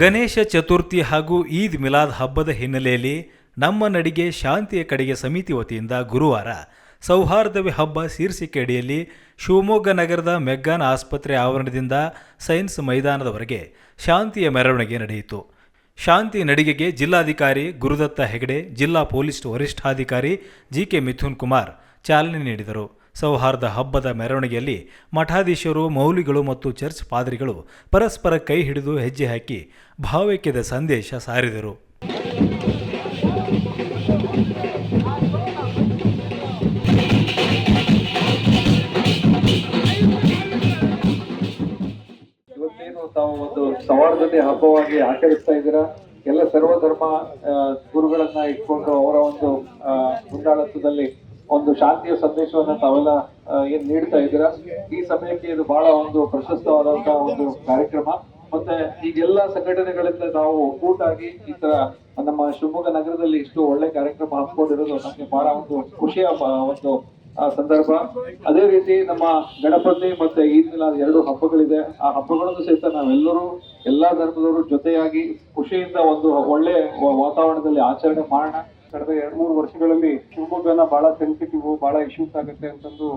ಗಣೇಶ ಚತುರ್ಥಿ ಹಾಗೂ ಈದ್ ಮಿಲಾದ್ ಹಬ್ಬದ ಹಿನ್ನೆಲೆಯಲ್ಲಿ ನಮ್ಮ ನಡಿಗೆ ಶಾಂತಿಯ ಕಡೆಗೆ ಸಮಿತಿ ವತಿಯಿಂದ ಗುರುವಾರ ಸೌಹಾರ್ದವಿ ಹಬ್ಬ ಶೀರ್ಷಿಕೆ ಅಡಿಯಲ್ಲಿ ಶಿವಮೊಗ್ಗ ನಗರದ ಮೆಗ್ಗಾನ್ ಆಸ್ಪತ್ರೆ ಆವರಣದಿಂದ ಸೈನ್ಸ್ ಮೈದಾನದವರೆಗೆ ಶಾಂತಿಯ ಮೆರವಣಿಗೆ ನಡೆಯಿತು. ಶಾಂತಿ ನಡಿಗೆಗೆ ಜಿಲ್ಲಾಧಿಕಾರಿ ಗುರುದತ್ತ ಹೆಗಡೆ, ಜಿಲ್ಲಾ ಪೊಲೀಸ್ ವರಿಷ್ಠಾಧಿಕಾರಿ ಜಿ ಕೆ ಮಿಥುನ್ ಕುಮಾರ್ ಚಾಲನೆ ನೀಡಿದರು. ಸೌಹಾರ್ದ ಹಬ್ಬದ ಮೆರವಣಿಗೆಯಲ್ಲಿ ಮಠಾಧೀಶರು, ಮೌಲಿಗಳು ಮತ್ತು ಚರ್ಚ್ ಪಾದ್ರಿಗಳು ಪರಸ್ಪರ ಕೈ ಹಿಡಿದು ಹೆಜ್ಜೆ ಹಾಕಿ ಭಾವೈಕ್ಯದ ಸಂದೇಶ ಸಾರಿದರು. ತಾವು ಒಂದು ಸೌಹಾರ್ದತೆ ಹಬ್ಬವಾಗಿ ಆಚರಿಸ್ತಾ ಇದ್ದೀರಾ? ಎಲ್ಲ ಸರ್ವಧರ್ಮ ಗುರುಗಳನ್ನ ಇಟ್ಕೊಂಡು ಅವರ ಒಂದು ಮುಂದಾಳತ್ವದಲ್ಲಿ ಒಂದು ಶಾಂತಿಯ ಸಂದೇಶವನ್ನ ತಾವೆಲ್ಲ ಏನ್ ನೀಡ್ತಾ ಇದ್ದೀರಾ? ಈ ಸಮಯಕ್ಕೆ ಇದು ಬಹಳ ಒಂದು ಪ್ರಶಸ್ತವಾದಂತಹ ಒಂದು ಕಾರ್ಯಕ್ರಮ. ಮತ್ತೆ ಈಗೆಲ್ಲ ಸಂಘಟನೆಗಳಿಂದ ನಾವು ಒಕ್ಕೂಟಾಗಿ ಈ ತರ ನಮ್ಮ ಶಿವಮೊಗ್ಗ ನಗರದಲ್ಲಿ ಇಷ್ಟು ಒಳ್ಳೆ ಕಾರ್ಯಕ್ರಮ ಹಮ್ಮಿಕೊಂಡಿರೋದು ನಮಗೆ ಬಹಳ ಒಂದು ಖುಷಿಯ ಒಂದು ಸಂದರ್ಭ. ಅದೇ ರೀತಿ ನಮ್ಮ ಗಣಪತಿ ಮತ್ತೆ ಈದ್ ಮಿಲಾದ್ ಎರಡು ಹಬ್ಬಗಳಿದೆ. ಆ ಹಬ್ಬಗಳನ್ನು ಸಹಿತ ನಾವೆಲ್ಲರೂ ಎಲ್ಲಾ ಧರ್ಮದವರು ಜೊತೆಯಾಗಿ ಖುಷಿಯಿಂದ ಒಂದು ಒಳ್ಳೆ ವಾತಾವರಣದಲ್ಲಿ ಆಚರಣೆ ಮಾಡೋಣ. ಕಳೆದ ಎರಡ್ ಮೂರು ವರ್ಷಗಳಲ್ಲಿ ಶಿವಮೊಗ್ಗನ ಬಹಳ ಸೆನ್ಸಿಟಿವ್ ಬಹಳ ಇಶ್ಯೂಸ್ ಆಗುತ್ತೆ ಅಂತಂದು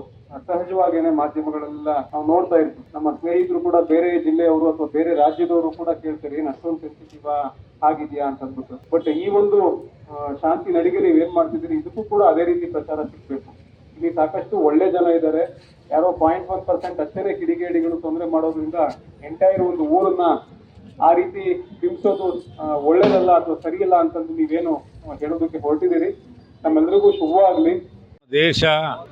ಸಹಜವಾಗೇನೆ ಮಾಧ್ಯಮಗಳೆಲ್ಲ ನಾವು ನೋಡ್ತಾ ಇರ್ತೀವಿ. ನಮ್ಮ ಸ್ನೇಹಿತರು ಕೂಡ ಬೇರೆ ಜಿಲ್ಲೆಯವರು ಅಥವಾ ಬೇರೆ ರಾಜ್ಯದವರು ಕೂಡ ಕೇಳ್ತಾರೆ, ಏನ್ ಅಷ್ಟೊಂದು ಸೆನ್ಸಿಟಿವ್ ಆಗಿದೆಯಾ ಅಂತ ಅಂದ್ಬಿಟ್ಟು ಬಟ್ ಈ ಒಂದು ಶಾಂತಿ ನಡಿಗೆ ನೀವು ಏನ್ ಮಾಡ್ತಿದ್ದೀರಿ? ಇದಕ್ಕೂ ಕೂಡ ಅದೇ ರೀತಿ ಪ್ರಚಾರ ಸಿಗ್ಬೇಕು. ಇಲ್ಲಿ ಸಾಕಷ್ಟು ಒಳ್ಳೆ ಜನ ಇದ್ದಾರೆ. ಯಾರೋ ಪಾಯಿಂಟ್ ಒನ್ ಪರ್ಸೆಂಟ್ ಅಷ್ಟೇನೆ ಕಿಡಿಗೇಡಿಗಳು ತೊಂದರೆ ಮಾಡೋದ್ರಿಂದ ಎಂಟೈರ್ ಒಂದು ಊರನ್ನ ಆ ರೀತಿ ಬಿಂಬಿಸೋದು ಒಳ್ಳೇದಲ್ಲ ಅಥವಾ ಸರಿಯಲ್ಲ ಅಂತಂದು ನೀವೇನು ಹೇಳೋದಕ್ಕೆ ಹೊರಟಿದ್ದೀರಿ. ನಮ್ಮೆಲ್ಲರಿಗೂ ಶುಭವಾಗಲಿ ದೇಶ,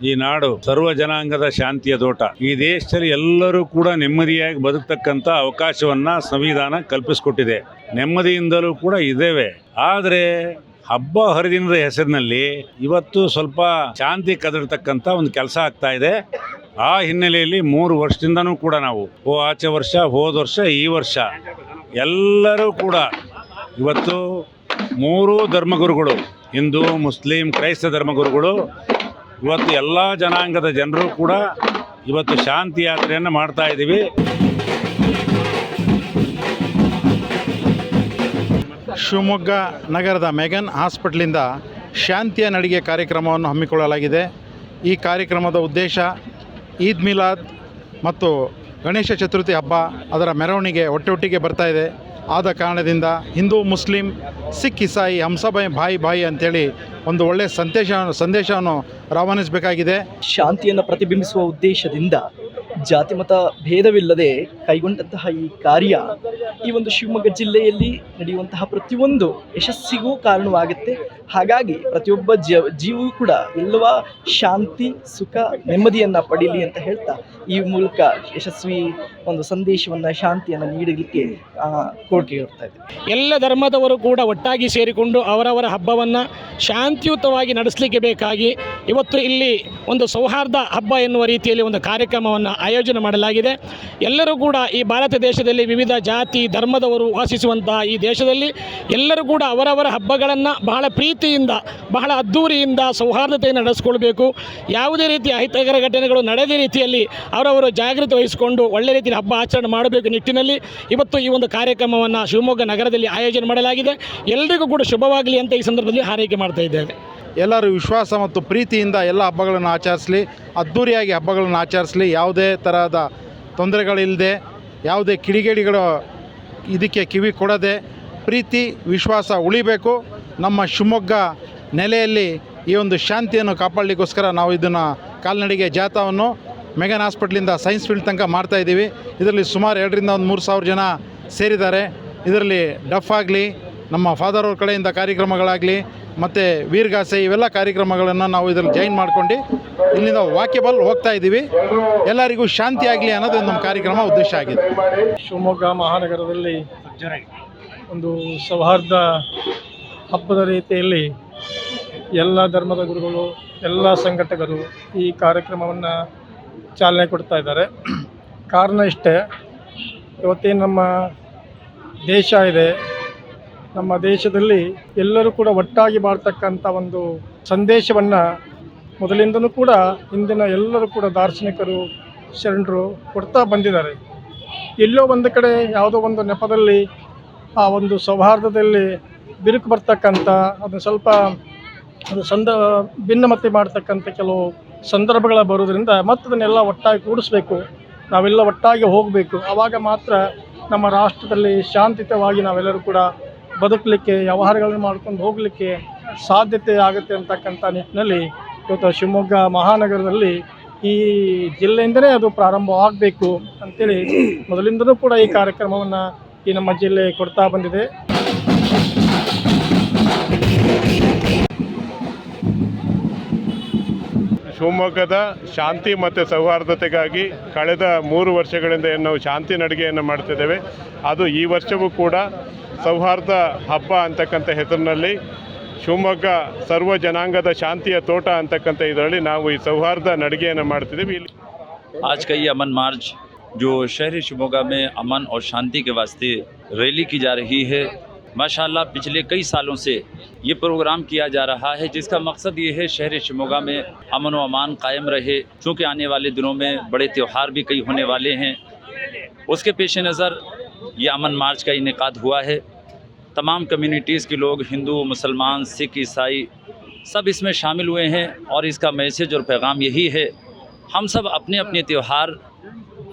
ಈ ನಾಡು ಸರ್ವ ಜನಾಂಗದ ಶಾಂತಿಯ ತೋಟ. ಈ ದೇಶದಲ್ಲಿ ಎಲ್ಲರೂ ಕೂಡ ನೆಮ್ಮದಿಯಾಗಿ ಬದುಕ್ತಕ್ಕಂಥ ಅವಕಾಶವನ್ನ ಸಂವಿಧಾನ ಕಲ್ಪಿಸಿಕೊಟ್ಟಿದೆ. ನೆಮ್ಮದಿಯಿಂದಲೂ ಕೂಡ ಇದ್ದೇವೆ. ಆದರೆ, ಹಬ್ಬ ಹರಿದಿನದ ಹೆಸರಿನಲ್ಲಿ ಇವತ್ತು ಸ್ವಲ್ಪ ಶಾಂತಿ ಕದಡ್ತಕ್ಕಂಥ ಒಂದು ಕೆಲಸ ಆಗ್ತಾ ಇದೆ. ಆ ಹಿನ್ನೆಲೆಯಲ್ಲಿ ಮೂರು ವರ್ಷದಿಂದನೂ ಕೂಡ ನಾವು, ಓ ಆಚೆ ವರ್ಷ, ಹೋದ ವರ್ಷ, ಈ ವರ್ಷ ಎಲ್ಲರೂ ಕೂಡ ಇವತ್ತು ಮೂರೂ ಧರ್ಮಗುರುಗಳು, ಹಿಂದೂ, ಮುಸ್ಲಿಂ, ಕ್ರೈಸ್ತ ಧರ್ಮಗುರುಗಳು, ಇವತ್ತು ಎಲ್ಲ ಜನಾಂಗದ ಜನರು ಕೂಡ ಇವತ್ತು ಶಾಂತಿ ಯಾತ್ರೆಯನ್ನು ಮಾಡ್ತಾ ಇದ್ದೀವಿ. ಶಿವಮೊಗ್ಗ ನಗರದ ಮೆಗನ್ ಹಾಸ್ಪಿಟ್ಲಿಂದ ಶಾಂತಿಯ ನಡಿಗೆ ಕಾರ್ಯಕ್ರಮವನ್ನು ಹಮ್ಮಿಕೊಳ್ಳಲಾಗಿದೆ. ಈ ಕಾರ್ಯಕ್ರಮದ ಉದ್ದೇಶ ಈದ್ ಮಿಲಾದ್ ಮತ್ತು ಗಣೇಶ ಚತುರ್ಥಿ ಹಬ್ಬ ಅದರ ಮೆರವಣಿಗೆ ಒಟ್ಟೊಟ್ಟಿಗೆ ಬರ್ತಾ ಇದೆ. ಆದ ಕಾರಣದಿಂದ ಹಿಂದೂ ಮುಸ್ಲಿಂ, ಸಿಖ್, ಇಸಾಯಿ, ಹಂಸಬಾಯಿ ಬಾಯಿ ಬಾಯಿ ಅಂತೇಳಿ ಒಂದು ಒಳ್ಳೆಯ ಸಂದೇಶ ಸಂದೇಶವನ್ನು ರವಾನಿಸಬೇಕಾಗಿದೆ. ಶಾಂತಿಯನ್ನು ಪ್ರತಿಬಿಂಬಿಸುವ ಉದ್ದೇಶದಿಂದ ಜಾತಿ ಮತ ಭೇದವಿಲ್ಲದೆ ಕೈಗೊಂಡಂತಹ ಈ ಕಾರ್ಯ ಈ ಒಂದು ಶಿವಮೊಗ್ಗ ಜಿಲ್ಲೆಯಲ್ಲಿ ನಡೆಯುವಂತಹ ಪ್ರತಿಯೊಂದು ಯಶಸ್ಸಿಗೂ ಕಾರಣವಾಗುತ್ತೆ. ಹಾಗಾಗಿ ಪ್ರತಿಯೊಬ್ಬ ಜೀವ ಕೂಡ ಎಲ್ಲವ ಶಾಂತಿ, ಸುಖ, ನೆಮ್ಮದಿಯನ್ನು ಪಡೀಲಿ ಅಂತ ಹೇಳ್ತಾ ಈ ಮೂಲಕ ಯಶಸ್ವಿ ಒಂದು ಸಂದೇಶವನ್ನು, ಶಾಂತಿಯನ್ನು ನೀಡಲಿಕ್ಕೆ ಕೋರಿಕೆ ಇರ್ತಾ ಇದೆ ಎಲ್ಲ ಧರ್ಮದವರು ಕೂಡ ಒಟ್ಟಾಗಿ ಸೇರಿಕೊಂಡು ಅವರವರ ಹಬ್ಬವನ್ನು ಶಾಂತಿಯುತವಾಗಿ ನಡೆಸಲಿಕ್ಕೆ ಬೇಕಾಗಿ ಇವತ್ತು ಇಲ್ಲಿ ಒಂದು ಸೌಹಾರ್ದ ಹಬ್ಬ ಎನ್ನುವ ರೀತಿಯಲ್ಲಿ ಒಂದು ಕಾರ್ಯಕ್ರಮವನ್ನು ಆಯೋಜನೆ ಮಾಡಲಾಗಿದೆ. ಎಲ್ಲರೂ ಕೂಡ ಈ ಭಾರತ ದೇಶದಲ್ಲಿ ವಿವಿಧ ಜಾತಿ, ಧರ್ಮದವರು ವಾಸಿಸುವಂತಹ ಈ ದೇಶದಲ್ಲಿ ಎಲ್ಲರೂ ಕೂಡ ಅವರವರ ಹಬ್ಬಗಳನ್ನು ಬಹಳ ಪ್ರೀತಿಯಿಂದ ಬಹಳ ಅದ್ಧೂರಿಯಿಂದ ಸೌಹಾರ್ದತೆಯನ್ನು ನಡೆಸ್ಕೊಳ್ಬೇಕು. ಯಾವುದೇ ರೀತಿಯ ಅಹಿತಕರ ಘಟನೆಗಳು ನಡೆದ ರೀತಿಯಲ್ಲಿ ಅವರವರು ಜಾಗೃತಿ ವಹಿಸಿಕೊಂಡು ಒಳ್ಳೆ ರೀತಿಯ ಹಬ್ಬ ಆಚರಣೆ ಮಾಡಬೇಕು ನಿಟ್ಟಿನಲ್ಲಿ. ಇವತ್ತು ಈ ಒಂದು ಕಾರ್ಯಕ್ರಮವನ್ನು ಶಿವಮೊಗ್ಗ ನಗರದಲ್ಲಿ ಆಯೋಜನೆ ಮಾಡಲಾಗಿದೆ. ಎಲ್ಲರಿಗೂ ಕೂಡ ಶುಭವಾಗಲಿ ಅಂತ ಈ ಸಂದರ್ಭದಲ್ಲಿ ಹಾರೈಕೆ ಮಾಡ್ತಾ ಇದ್ದೇವೆ. ಎಲ್ಲರೂ ವಿಶ್ವಾಸ ಮತ್ತು ಪ್ರೀತಿಯಿಂದ ಎಲ್ಲ ಹಬ್ಬಗಳನ್ನು ಆಚರಿಸಲಿ, ಅದ್ಧೂರಿಯಾಗಿ ಹಬ್ಬಗಳನ್ನು ಆಚರಿಸಲಿ. ಯಾವುದೇ ತರಹದ ತೊಂದರೆಗಳಿಲ್ಲದೆ, ಯಾವುದೇ ಕಿಡಿಗೇಡಿಗಳು ಇದಕ್ಕೆ ಕಿವಿ ಕೊಡದೆ ಪ್ರೀತಿ, ವಿಶ್ವಾಸ ಉಳಿಬೇಕು. ನಮ್ಮ ಶಿವಮೊಗ್ಗ ನೆಲೆಯಲ್ಲಿ ಈ ಒಂದು ಶಾಂತಿಯನ್ನು ಕಾಪಾಡಲಿಕ್ಕೋಸ್ಕರ ನಾವು ಇದನ್ನು ಕಾಲ್ನಡಿಗೆ ಜಾಥಾವನ್ನು ಮೆಗನ್ ಹಾಸ್ಪಿಟ್ಲಿಂದ ಸೈನ್ಸ್ ಫೀಲ್ಡ್ ತನಕ ಮಾಡ್ತಾ ಇದ್ದೀವಿ. ಇದರಲ್ಲಿ ಸುಮಾರು ಎರಡರಿಂದ ಒಂದು ಮೂರು ಸಾವಿರ ಜನ ಸೇರಿದ್ದಾರೆ. ಇದರಲ್ಲಿ ಡಫ್ ಆಗಲಿ, ನಮ್ಮ ಫಾದರ್ ಅವ್ರ ಕಡೆಯಿಂದ ಕಾರ್ಯಕ್ರಮಗಳಾಗಲಿ, ಮತ್ತು ವೀರ್ಗಾಸೆ ಇವೆಲ್ಲ ಕಾರ್ಯಕ್ರಮಗಳನ್ನು ನಾವು ಇದರಲ್ಲಿ ಜಾಯಿನ್ ಮಾಡ್ಕೊಂಡು ಇಲ್ಲಿಂದ ವಾಕ್ಯಬಲ್ ಹೋಗ್ತಾ ಇದ್ದೀವಿ. ಎಲ್ಲರಿಗೂ ಶಾಂತಿ ಆಗಲಿ ಅನ್ನೋದು ನಮ್ಮ ಕಾರ್ಯಕ್ರಮ ಉದ್ದೇಶ ಆಗಿದೆ. ಶಿವಮೊಗ್ಗ ಮಹಾನಗರದಲ್ಲಿ ಒಂದು ಸೌಹಾರ್ದ ಹಬ್ಬದ ರೀತಿಯಲ್ಲಿ ಎಲ್ಲ ಧರ್ಮದ ಗುರುಗಳು, ಎಲ್ಲ ಸಂಘಟಕರು ಈ ಕಾರ್ಯಕ್ರಮವನ್ನು ಚಾಲನೆ ಕೊಡ್ತಾ ಇದ್ದಾರೆ. ಕಾರಣ ಇಷ್ಟೇ, ಇವತ್ತೇನು ನಮ್ಮ ದೇಶ ಇದೆ, ನಮ್ಮ ದೇಶದಲ್ಲಿ ಎಲ್ಲರೂ ಕೂಡ ಒಟ್ಟಾಗಿ ಬಾಳ್ತಕ್ಕಂಥ ಒಂದು ಸಂದೇಶವನ್ನು ಮೊದಲಿಂದಲೂ ಕೂಡ ಇಂದಿನ ಎಲ್ಲರೂ ಕೂಡ ದಾರ್ಶನಿಕರು, ಶರಣರು ಕೊಡ್ತಾ ಬಂದಿದ್ದಾರೆ. ಎಲ್ಲೋ ಒಂದು ಕಡೆ ಯಾವುದೋ ಒಂದು ನೆಪದಲ್ಲಿ, ಆ ಒಂದು ಸೌಹಾರ್ದದಲ್ಲಿ ಬಿರುಕು ಬರ್ತಕ್ಕಂಥ, ಅದು ಸ್ವಲ್ಪ ಅದು ಸಂದ, ಭಿನ್ನಮತೆ ಮಾಡ್ತಕ್ಕಂಥ ಕೆಲವು ಸಂದರ್ಭಗಳ ಬರೋದರಿಂದ ಮತ್ತೆ ಅದನ್ನೆಲ್ಲ ಒಟ್ಟಾಗಿ ಕೂಡಿಸ್ಬೇಕು. ನಾವೆಲ್ಲ ಒಟ್ಟಾಗಿ ಹೋಗಬೇಕು. ಆವಾಗ ಮಾತ್ರ ನಮ್ಮ ರಾಷ್ಟ್ರದಲ್ಲಿ ಶಾಂತಿತವಾಗಿ ನಾವೆಲ್ಲರೂ ಕೂಡ ಬದುಕಲಿಕ್ಕೆ, ವ್ಯವಹಾರಗಳನ್ನು ಮಾಡ್ಕೊಂಡು ಹೋಗಲಿಕ್ಕೆ ಸಾಧ್ಯತೆ ಆಗುತ್ತೆ ಅಂತಕ್ಕಂಥ ನಿಟ್ಟಿನಲ್ಲಿ ಇವತ್ತು ಶಿವಮೊಗ್ಗ ಮಹಾನಗರದಲ್ಲಿ ಈ ಜಿಲ್ಲೆಯಿಂದಲೇ ಅದು ಪ್ರಾರಂಭವಾಗಬೇಕು ಅಂತೇಳಿ ಮೊದಲಿಂದಲೂ ಕೂಡ ಈ ಕಾರ್ಯಕ್ರಮವನ್ನು ಈ ನಮ್ಮ ಜಿಲ್ಲೆ ಕೊಡ್ತಾ ಬಂದಿದೆ. ಶಿವಮೊಗ್ಗದ ಶಾಂತಿ ಮತ್ತು ಸೌಹಾರ್ದತೆಗಾಗಿ ಕಳೆದ ಮೂರು ವರ್ಷಗಳಿಂದ ಏನು ನಾವು ಶಾಂತಿ ನಡಿಗೆಯನ್ನು ಮಾಡ್ತಿದ್ದೇವೆ ಅದು ಈ ವರ್ಷವೂ ಕೂಡ ಸೌಹಾರ್ದ ಹಬ್ಬ ಅಂತಕ್ಕಂಥ ಹೆಸರಿನಲ್ಲಿ ಶಿವಮೊಗ್ಗ ಸರ್ವ ಜನಾಂಗದ ಶಾಂತಿಯ ತೋಟ ಅಂತಕ್ಕಂಥ ಇದರಲ್ಲಿ ನಾವು ಈ ಸೌಹಾರ್ದ ನಡಿಗೆಯನ್ನು ಮಾಡ್ತಿದ್ದೀವಿ ಇಲ್ಲಿ आज का ये अमन मार्च जो शहर शिमोगा में अमन और शांति के वास्ते रैली की जा रही है माशाल्लाह, पिछले कई सालों से ये प्रोग्राम किया जा रहा है, जिसका मकसद ये है शहर शिमोगा में अमन व अमान कायम रहे। चूँकि आने वाले दिनों में बड़े त्यौहार भी कई होने वाले हैं, उसके पेश नज़र ये अमन मार्च का इनका हुआ है। तमाम कम्यूनिटीज़ के लोग, हिंदू, मुसलमान, सिख, ईसाई, सब इसमें शामिल हुए हैं और इसका मैसेज और पैगाम यही है, हम सब अपने अपने त्यौहार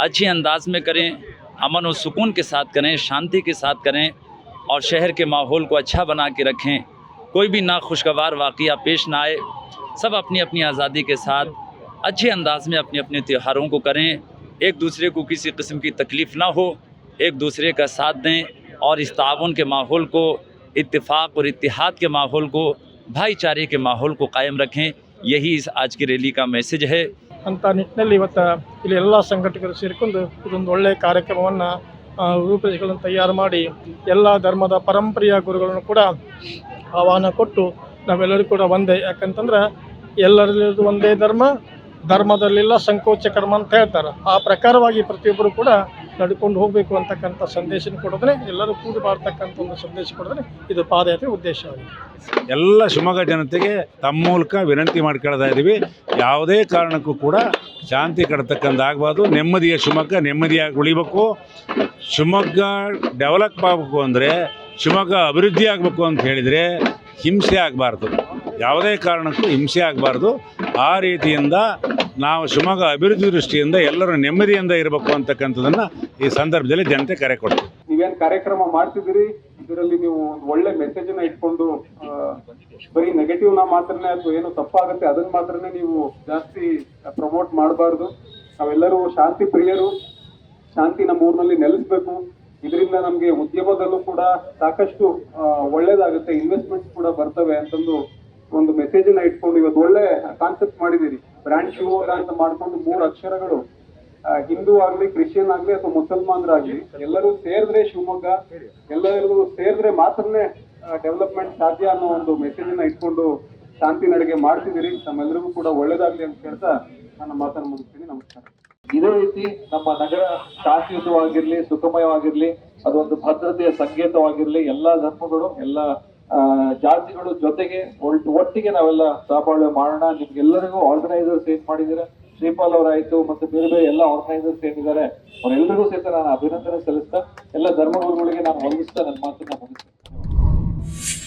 अच्छे अंदाज में करें, अमन और सुकून के साथ करें, शांति के साथ करें और शहर के माहौल को अच्छा बना के रखें कोई भी नाखुशगवार वाक़ पेश ना आए सब अपनी अपनी आज़ादी के साथ अच्छे अंदाज में अपने अपने त्योहारों को करें एक दूसरे को किसी किस्म की तकलीफ़ ना हो एक दूसरे का साथ दें और इस ताउन के माहौल को इत्तेफाक और इतिहाद के माहौल को भाईचारे के माहौल को कायम रखें यही इस आज की रैली का मैसेज है ಅಂತ ನಿಟ್ಟಿನಲ್ಲಿ ಇವತ್ತು ಇಲ್ಲಿ ಎಲ್ಲ ಸಂಘಟಕರು ಸೇರಿಕೊಂಡು ಇದೊಂದು ಒಳ್ಳೆಯ ಕಾರ್ಯಕ್ರಮವನ್ನು ರೂಪರೇಷೆಗಳನ್ನು ತಯಾರು ಮಾಡಿ ಎಲ್ಲ ಧರ್ಮದ ಪರಂಪರೆಯ ಗುರುಗಳನ್ನು ಕೂಡ ಆಹ್ವಾನ ಕೊಟ್ಟು ನಾವೆಲ್ಲರೂ ಕೂಡ ಒಂದೇ. ಯಾಕಂತಂದ್ರೆ ಎಲ್ಲರಲ್ಲಿರೋದು ಒಂದೇ ಧರ್ಮ, ಧರ್ಮದಲ್ಲಿಲ್ಲ ಸಂಕೋಚ ಕರ್ಮ ಅಂತ ಹೇಳ್ತಾರೆ. ಆ ಪ್ರಕಾರವಾಗಿ ಪ್ರತಿಯೊಬ್ಬರು ಕೂಡ ನಡ್ಕೊಂಡು ಹೋಗಬೇಕು ಅಂತಕ್ಕಂಥ ಸಂದೇಶ ಕೊಡೋದ್ರೆ ಎಲ್ಲರೂ ಕೂಡಿ ಮಾಡ್ತಕ್ಕಂಥ ಒಂದು ಸಂದೇಶ ಕೊಡೋದ್ರೆ ಇದು ಪಾದಯಾತ್ರೆ ಉದ್ದೇಶವಾಗಿದೆ ಎಲ್ಲ ಶಿವಮೊಗ್ಗ ಜನತೆಗೆ ತಮ್ಮ ಮೂಲಕ ವಿನಂತಿ ಮಾಡ್ಕೊಳ್ತಾ ಇದ್ದೀವಿ. ಯಾವುದೇ ಕಾರಣಕ್ಕೂ ಕೂಡ ಶಾಂತಿ ಕಡತಕ್ಕಂಥ ಆಗಬಾರ್ದು ನೆಮ್ಮದಿಯ ಶಿವಮೊಗ್ಗ, ನೆಮ್ಮದಿಯಾಗಿ ಉಳಿಬೇಕು. ಶಿವಮೊಗ್ಗ ಡೆವಲಪ್ ಆಗಬೇಕು ಅಂದರೆ ಶಿವಮೊಗ್ಗ ಅಭಿವೃದ್ಧಿ ಆಗಬೇಕು ಅಂತ ಹೇಳಿದರೆ ಹಿಂಸೆ ಆಗಬಾರ್ದು. ಯಾವುದೇ ಕಾರಣಕ್ಕೂ ಹಿಂಸೆ ಆಗಬಾರ್ದು. ಆ ರೀತಿಯಿಂದ ನಾವು ಶಿವಮೊಗ್ಗ ಅಭಿವೃದ್ಧಿ ದೃಷ್ಟಿಯಿಂದ ಎಲ್ಲರೂ ನೆಮ್ಮದಿಯಿಂದ ಇರಬೇಕು ಅಂತಕ್ಕಂಥದ್ದನ್ನು ಈ ಸಂದರ್ಭದಲ್ಲಿ ಜನತೆ ಕರೆ ಕೊಡ್ತೀವಿ ನೀವೇನು ಕಾರ್ಯಕ್ರಮ ಮಾಡ್ತಿದ್ದೀರಿ? ಇದರಲ್ಲಿ ನೀವು ಒಂದು ಒಳ್ಳೆ ಮೆಸೇಜ್ನ ಇಟ್ಕೊಂಡು ಬರೀ ನೆಗೆಟಿವ್ನ ಮಾತ್ರನೇ ಅಥವಾ ಏನು ತಪ್ಪಾಗುತ್ತೆ ಅದನ್ನು ಮಾತ್ರನೇ ನೀವು ಜಾಸ್ತಿ ಪ್ರಮೋಟ್ ಮಾಡಬಾರ್ದು. ನಾವೆಲ್ಲರೂ ಶಾಂತಿ ಪ್ರಿಯರು ಶಾಂತಿ ನಮ್ಮ ಊರಿನಲ್ಲಿ ನೆಲೆಸಬೇಕು. ಇದರಿಂದ ನಮಗೆ ಉದ್ಯಮದಲ್ಲೂ ಕೂಡ ಸಾಕಷ್ಟು ಒಳ್ಳೇದಾಗುತ್ತೆ. ಇನ್ವೆಸ್ಟ್ಮೆಂಟ್ಸ್ ಕೂಡ ಬರ್ತವೆ ಅಂತಂದು ಒಂದು ಮೆಸೇಜ್ ಇಟ್ಕೊಂಡು ಇವತ್ತು ಒಳ್ಳೆ ಕಾನ್ಸೆಪ್ಟ್ ಮಾಡಿದ್ದೀರಿ. ಬ್ರ್ಯಾಂಡ್ ಶಿವಮೊಗ್ಗ ಅಂತ ಮಾಡ್ಕೊಂಡು ಮೂರು ಅಕ್ಷರಗಳು. ಹಿಂದೂ ಆಗ್ಲಿ, ಕ್ರಿಶ್ಚಿಯನ್ ಆಗ್ಲಿ ಅಥವಾ ಮುಸಲ್ಮಾನರಾಗ್ಲಿ ಎಲ್ಲರೂ ಸೇರಿದ್ರೆ ಶಿವಮೊಗ್ಗ, ಎಲ್ಲರೂ ಸೇರಿದ್ರೆ ಮಾತ್ರನೇ ಡೆವಲಪ್ಮೆಂಟ್ ಸಾಧ್ಯ ಅನ್ನೋ ಒಂದು ಮೆಸೇಜ್ ಇಟ್ಕೊಂಡು ಶಾಂತಿ ನಡಿಗೆ ಮಾಡ್ತಿದ್ದೀರಿ. ನಮ್ಮೆಲ್ಲರಿಗೂ ಕೂಡ ಒಳ್ಳೇದಾಗ್ಲಿ ಅಂತ ಹೇಳ್ತಾ ನನ್ನ ಮಾತನ್ನು ಮುಗಿಸ್ತೀನಿ. ನಮಸ್ಕಾರ. ಇದೇ ರೀತಿ ನಮ್ಮ ನಗರ ಶಾಂತಿಯುತವಾಗಿರ್ಲಿ ಸುಖಮಯವಾಗಿರ್ಲಿ ಅದೊಂದು ಭದ್ರತೆಯ ಸಂಕೇತವಾಗಿರ್ಲಿ, ಎಲ್ಲಾ ಧರ್ಮಗಳು, ಎಲ್ಲ ಜಾತಿಗಳು ಜೊತೆಗೆ ಒಟ್- ಒಟ್ಟಿಗೆ ನಾವೆಲ್ಲ ಸಹಬಾಳ್ವೆ ಮಾಡೋಣ. ನಿಮ್ಗೆಲ್ಲರಿಗೂ ಆರ್ಗನೈಸರ್ಸ್ ಏನ್ ಮಾಡಿದ್ದೀರಾ? ಶ್ರೀಪಾಲ್ ಅವರಾಯ್ತು ಮತ್ತೆ ಬೇರೆ ಬೇರೆ ಎಲ್ಲ ಆರ್ಗನೈಸರ್ಸ್ ಏನಿದ್ದಾರೆ, ಅವರೆಲ್ಲರಿಗೂ ಸಹಿತ ನಾನು ಅಭಿನಂದನೆ ಸಲ್ಲಿಸ್ತಾ, ಎಲ್ಲ ಧರ್ಮಗುರುಗಳಿಗೆ ನಾನು ವಂದಿಸ್ತಾ ನನ್ನ ಮಾತನ್ನ ಮುಗಿಸ್ತೇನೆ